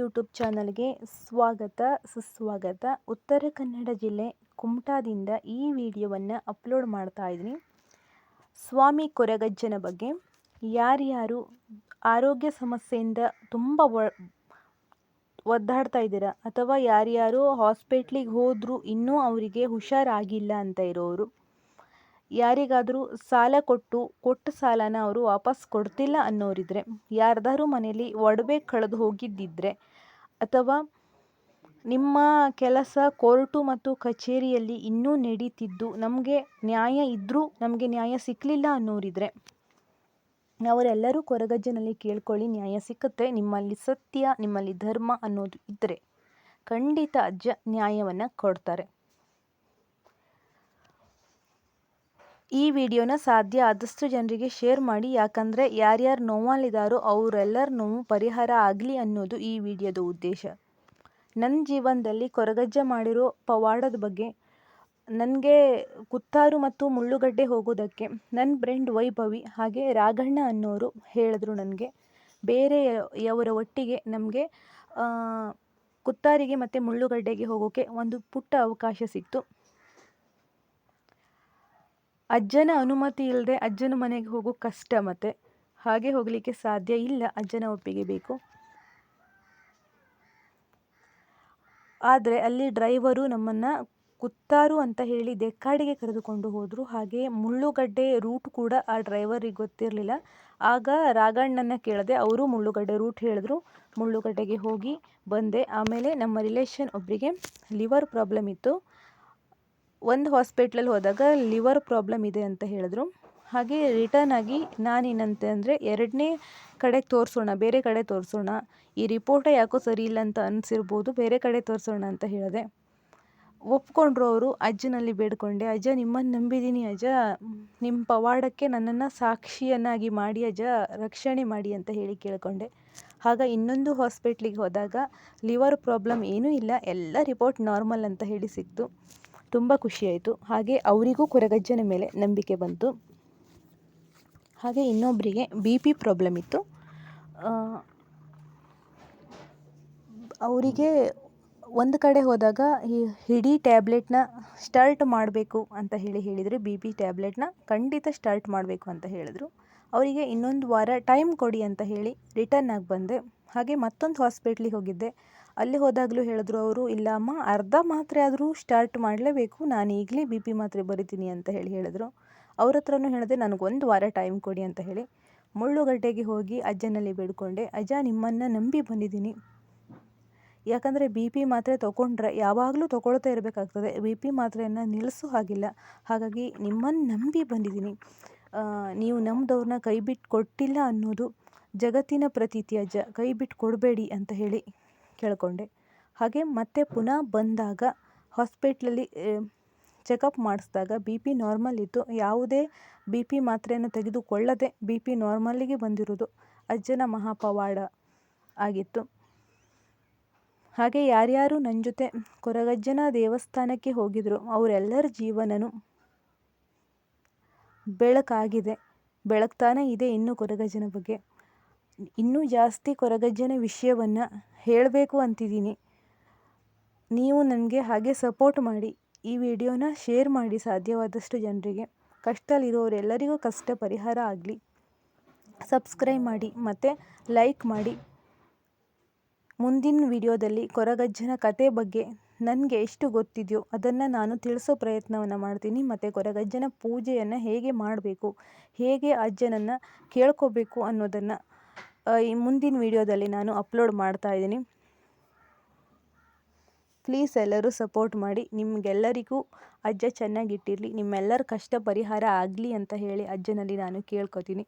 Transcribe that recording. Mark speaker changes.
Speaker 1: YouTube ಚಾನಲ್ಗೆ ಸ್ವಾಗತ, ಸುಸ್ವಾಗತ. ಉತ್ತರ ಕನ್ನಡ ಜಿಲ್ಲೆ ಕುಮಟಾದಿಂದ ಈ ವಿಡಿಯೋವನ್ನು ಅಪ್ಲೋಡ್ ಮಾಡ್ತಾ ಇದ್ದೀನಿ. ಸ್ವಾಮಿ ಕೊರಗಜ್ಜನ ಬಗ್ಗೆ. ಯಾರ್ಯಾರು ಆರೋಗ್ಯ ಸಮಸ್ಯೆಯಿಂದ ತುಂಬ ಒದ್ದಾಡ್ತಾ ಇದ್ದೀರಾ? ಅಥವಾ ಯಾರ್ಯಾರು ಹಾಸ್ಪಿಟ್ಲಿಗೆ ಹೋದರೂ ಇನ್ನೂ ಅವರಿಗೆ ಹುಷಾರಾಗಿಲ್ಲ ಅಂತ ಇರೋರು? ಯಾರಿಗಾದರೂ ಸಾಲ ಕೊಟ್ಟು, ಕೊಟ್ಟ ಸಾಲನ ಅವರು ವಾಪಸ್ ಕೊಡ್ತಿಲ್ಲ ಅನ್ನೋರಿದ್ರೆ, ಯಾರ್ದಾದ್ರೂ ಮನೇಲಿ ಒಡವೆ ಕಳೆದು ಹೋಗಿದ್ದಿದ್ರೆ ಅಥವಾ ನಿಮ್ಮ ಕೆಲಸ ಕೋರ್ಟು ಮತ್ತು ಕಚೇರಿಯಲ್ಲಿ ಇನ್ನೂ ನಡೀತಿದ್ದು ನಮಗೆ ನ್ಯಾಯ ಇದ್ದರೂ ನಮಗೆ ನ್ಯಾಯ ಸಿಕ್ಕಲಿಲ್ಲ ಅನ್ನೋರಿದ್ರೆ, ಅವರೆಲ್ಲರೂ ಕೊರಗಜ್ಜನಲ್ಲಿ ಕೇಳ್ಕೊಳ್ಳಿ ನ್ಯಾಯ ಸಿಕ್ಕುತ್ತೆ, ನಿಮ್ಮಲ್ಲಿ ಸತ್ಯ, ನಿಮ್ಮಲ್ಲಿ ಧರ್ಮ ಅನ್ನೋದು ಇದ್ದರೆ ಖಂಡಿತ ಅಜ್ಜ ನ್ಯಾಯವನ್ನು ಕೊಡ್ತಾರೆ. ಈ ವಿಡಿಯೋನ ಸಾಧ್ಯ ಆದಷ್ಟು ಜನರಿಗೆ ಶೇರ್ ಮಾಡಿ, ಯಾಕಂದರೆ ಯಾರ್ಯಾರು ನೋವಲ್ಲಿದ್ದಾರೋ ಅವರೆಲ್ಲರ ನೋವು ಪರಿಹಾರ ಆಗಲಿ ಅನ್ನೋದು ಈ ವಿಡಿಯೋದ ಉದ್ದೇಶ. ನನ್ನ ಜೀವನದಲ್ಲಿ ಕೊರಗಜ್ಜ ಮಾಡಿರೋ ಪವಾಡದ ಬಗ್ಗೆ, ನನಗೆ ಕುತ್ತಾರು ಮತ್ತು ಮುಳ್ಳುಗಡ್ಡೆ ಹೋಗೋದಕ್ಕೆ ನನ್ನ ಫ್ರೆಂಡ್ ವೈಭವಿ ಹಾಗೆ ರಾಘಣ್ಣ ಅನ್ನೋರು ಹೇಳಿದ್ರು ನನಗೆ. ಬೇರೆಯವರ ಒಟ್ಟಿಗೆ ನಮಗೆ ಕುತ್ತಾರಿಗೆ ಮತ್ತು ಮುಳ್ಳುಗಡ್ಡೆಗೆ ಹೋಗೋಕ್ಕೆ ಒಂದು ಪುಟ್ಟ ಅವಕಾಶ ಸಿಕ್ತು. ಅಜ್ಜನ ಅನುಮತಿ ಇಲ್ಲದೆ ಅಜ್ಜನ ಮನೆಗೆ ಹೋಗೋ ಕಷ್ಟ ಮತ್ತೆ. ಹಾಗೆ ಹೋಗಲಿಕ್ಕೆ ಸಾಧ್ಯ ಇಲ್ಲ, ಅಜ್ಜನ ಒಪ್ಪಿಗೆ ಬೇಕು. ಆದರೆ ಅಲ್ಲಿ ಡ್ರೈವರು ನಮ್ಮನ್ನು ಕುತ್ತಾರು ಅಂತ ಹೇಳಿ ದೆಕ್ಕಾಡಿಗೆ ಕರೆದುಕೊಂಡು ಹೋದರು. ಹಾಗೆ ಮುಳ್ಳುಗಡ್ಡೆ ರೂಟ್ ಕೂಡ ಆ ಡ್ರೈವರಿಗೆ ಗೊತ್ತಿರಲಿಲ್ಲ. ಆಗ ರಾಗಣ್ಣನ ಕೇಳಿದೆ ಅವರು ಮುಳ್ಳುಗಡ್ಡೆ ರೂಟ್ ಹೇಳಿದ್ರು. ಮುಳ್ಳುಗಡ್ಡೆಗೆ ಹೋಗಿ ಬಂದೆ. ಆಮೇಲೆ ನಮ್ಮ ರಿಲೇಷನ್ ಒಬ್ಬರಿಗೆ ಲಿವರ್ ಪ್ರಾಬ್ಲಮ್ ಇತ್ತು. ಒಂದು ಹಾಸ್ಪಿಟ್ಲಲ್ಲಿ ಹೋದಾಗ ಲಿವರ್ ಪ್ರಾಬ್ಲಮ್ ಇದೆ ಅಂತ ಹೇಳಿದ್ರು. ಹಾಗೆ ರಿಟರ್ನ್ ಆಗಿ ನಾನೇನಂತೆ ಅಂದರೆ ಎರಡನೇ ಕಡೆಗೆ ತೋರಿಸೋಣ, ಬೇರೆ ಕಡೆ ತೋರಿಸೋಣ. ಈ ರಿಪೋರ್ಟೇ ಯಾಕೋ ಸರಿ ಇಲ್ಲ ಅಂತ ಅನಿಸಿರ್ಬೋದು, ಬೇರೆ ಕಡೆ ತೋರಿಸೋಣ ಅಂತ ಹೇಳಿದೆ. ಒಪ್ಕೊಂಡ್ರು ಅವರು, ಅಜ್ಜನಲ್ಲಿ ಬೇಡ್ಕೊಂಡೆ, ಅಜ್ಜ ನಿಮ್ಮನ್ನು ನಂಬಿದ್ದೀನಿ ಅಜ್ಜ. ನಿಮ್ಮ ಪವಾಡಕ್ಕೆ ನನ್ನನ್ನು ಸಾಕ್ಷಿಯನ್ನಾಗಿ ಮಾಡಿ ಅಜ್ಜ, ರಕ್ಷಣೆ ಮಾಡಿ ಅಂತ ಹೇಳಿ ಕೇಳಿಕೊಂಡೆ. ಆಗ ಇನ್ನೊಂದು ಹಾಸ್ಪಿಟ್ಲಿಗೆ ಹೋದಾಗ ಲಿವರ್ ಪ್ರಾಬ್ಲಮ್ ಏನೂ ಇಲ್ಲ, ಎಲ್ಲ ರಿಪೋರ್ಟ್ ನಾರ್ಮಲ್ ಅಂತ ಹೇಳಿ ಸಿಕ್ತು. ತುಂಬ ಖುಷಿಯಾಯಿತು. ಹಾಗೆ ಅವರಿಗೂ ಕೊರಗಜ್ಜನ ಮೇಲೆ ನಂಬಿಕೆ ಬಂತು. ಹಾಗೆ ಇನ್ನೊಬ್ಬರಿಗೆ ಬಿ ಪಿ ಪ್ರಾಬ್ಲಮ್ ಇತ್ತು. ಅವರಿಗೆ ಒಂದು ಕಡೆ ಹೋದಾಗ ಈ ಇಡೀ ಟ್ಯಾಬ್ಲೆಟ್ನ ಸ್ಟಾರ್ಟ್ ಮಾಡಬೇಕು ಅಂತ ಹೇಳಿ ಹೇಳಿದರೆ. ಬಿ ಪಿ ಟ್ಯಾಬ್ಲೆಟ್ನ ಖಂಡಿತ ಸ್ಟಾರ್ಟ್ ಮಾಡಬೇಕು ಅಂತ ಹೇಳಿದರು. ಅವರಿಗೆ ಇನ್ನೊಂದು ವಾರ ಟೈಮ್ ಕೊಡಿ ಅಂತ ಹೇಳಿ ರಿಟರ್ನ್ ಆಗಿ ಬಂದೆ. ಹಾಗೆ ಮತ್ತೊಂದು ಹಾಸ್ಪಿಟ್ಲಿಗೆ ಹೋಗಿದ್ದೆ. ಅಲ್ಲಿ ಹೋದಾಗಲೂ ಹೇಳಿದ್ರು ಅವರು, ಇಲ್ಲ ಅಮ್ಮ, ಅರ್ಧ ಮಾತ್ರೆ ಆದರೂ ಸ್ಟಾರ್ಟ್ ಮಾಡಲೇಬೇಕು, ನಾನು ಈಗಲೇ ಬಿ ಪಿ ಮಾತ್ರೆ ಬರಿತೀನಿ ಅಂತ ಹೇಳಿ ಹೇಳಿದ್ರು. ಅವ್ರ ಹತ್ರನೂ ಹೇಳಿದೆ, ನನಗೊಂದು ವಾರ ಟೈಮ್ ಕೊಡಿ ಅಂತ ಹೇಳಿ. ಮುಳ್ಳುಗಡ್ಡೆಗೆ ಹೋಗಿ ಅಜ್ಜನಲ್ಲಿ ಬೇಡ್ಕೊಂಡೆ, ಅಜ್ಜ, ನಿಮ್ಮನ್ನು ನಂಬಿ ಬಂದಿದ್ದೀನಿ. ಯಾಕಂದರೆ ಬಿ ಪಿ ಮಾತ್ರೆ ತೊಗೊಂಡ್ರೆ ಯಾವಾಗಲೂ ತೊಗೊಳ್ತಾ ಇರಬೇಕಾಗ್ತದೆ. ಬಿ ಪಿ ಮಾತ್ರೆಯನ್ನು ನಿಲ್ಲಿಸೋ ಹಾಗಿಲ್ಲ. ಹಾಗಾಗಿ ನಿಮ್ಮನ್ನು ನಂಬಿ ಬಂದಿದ್ದೀನಿ. ನೀವು ನಮ್ಮದವ್ರನ್ನ ಕೈ ಬಿಟ್ಟು ಕೊಟ್ಟಿಲ್ಲ ಅನ್ನೋದು ಜಗತ್ತಿನ ಪ್ರತೀತಿ ಅಜ್ಜ. ಕೈ ಬಿಟ್ಟು ಕೊಡಬೇಡಿ ಅಂತ ಹೇಳಿ. ಕೇಳಿಕೊಂಡೆ. ಹಾಗೆ ಮತ್ತೆ ಪುನಃ ಬಂದಾಗ ಹಾಸ್ಪಿಟ್ಲಲ್ಲಿ ಚೆಕಪ್ ಮಾಡಿಸಿದಾಗ ಬಿ ಪಿ ನಾರ್ಮಲ್ ಇತ್ತು. ಯಾವುದೇ ಬಿ ಪಿ ಮಾತ್ರೆಯನ್ನು ತೆಗೆದುಕೊಳ್ಳದೆ ಬಿ ಪಿ ನಾರ್ಮಲ್ಲಿಗೆ ಬಂದಿರೋದು ಅಜ್ಜನ ಮಹಾಪವಾಡ ಆಗಿತ್ತು. ಹಾಗೆ ಯಾರ್ಯಾರು ನನ್ನ ಜೊತೆ ಕೊರಗಜ್ಜನ ದೇವಸ್ಥಾನಕ್ಕೆ ಹೋಗಿದ್ರು, ಅವರೆಲ್ಲರ ಜೀವನನು ಬೆಳಕಾಗಿದೆ. ಬೆಳಕ್ತಾನೆ ಇದೆ ಇನ್ನು ಕೊರಗಜ್ಜನ ಬಗ್ಗೆ. ಇನ್ನೂ ಜಾಸ್ತಿ ಕೊರಗಜ್ಜನ ವಿಷಯವನ್ನು ಹೇಳಬೇಕು ಅಂತಿದ್ದೀನಿ. ನೀವು ನನಗೆ ಹಾಗೆ ಸಪೋರ್ಟ್ ಮಾಡಿ, ಈ ವಿಡಿಯೋನ ಶೇರ್ ಮಾಡಿ ಸಾಧ್ಯವಾದಷ್ಟು ಜನರಿಗೆ. ಕಷ್ಟದಲ್ಲಿರೋರೆಲ್ಲರಿಗೂ ಕಷ್ಟ ಪರಿಹಾರ ಆಗಲಿ. ಸಬ್ಸ್ಕ್ರೈಬ್ ಮಾಡಿ, ಮತ್ತು ಲೈಕ್ ಮಾಡಿ. ಮುಂದಿನ ವಿಡಿಯೋದಲ್ಲಿ ಕೊರಗಜ್ಜನ ಕತೆ ಬಗ್ಗೆ ನನಗೆ ಎಷ್ಟು ಗೊತ್ತಿದೆಯೋ ಅದನ್ನು ನಾನು ತಿಳಿಸೋ ಪ್ರಯತ್ನವನ್ನು ಮಾಡ್ತೀನಿ. ಮತ್ತು ಕೊರಗಜ್ಜನ ಪೂಜೆಯನ್ನು ಹೇಗೆ ಮಾಡಬೇಕು, ಹೇಗೆ ಅಜ್ಜನನ್ನು ಕೇಳ್ಕೋಬೇಕು ಅನ್ನೋದನ್ನು ಈ ಮುಂದಿನ ವಿಡಿಯೋದಲ್ಲಿ ನಾನು ಅಪ್ಲೋಡ್ ಮಾಡ್ತಾ ಇದ್ದೀನಿ. ಪ್ಲೀಸ್ ಎಲ್ಲರೂ ಸಪೋರ್ಟ್ ಮಾಡಿ. ನಿಮಗೆಲ್ಲರಿಗೂ ಅಜ್ಜ ಚೆನ್ನಾಗಿಟ್ಟಿರಲಿ. ನಿಮ್ಮೆಲ್ಲರ ಕಷ್ಟ ಪರಿಹಾರ ಆಗಲಿ ಅಂತ ಹೇಳಿ ಅಜ್ಜನಲ್ಲಿ ನಾನು ಕೇಳ್ಕೊತೀನಿ.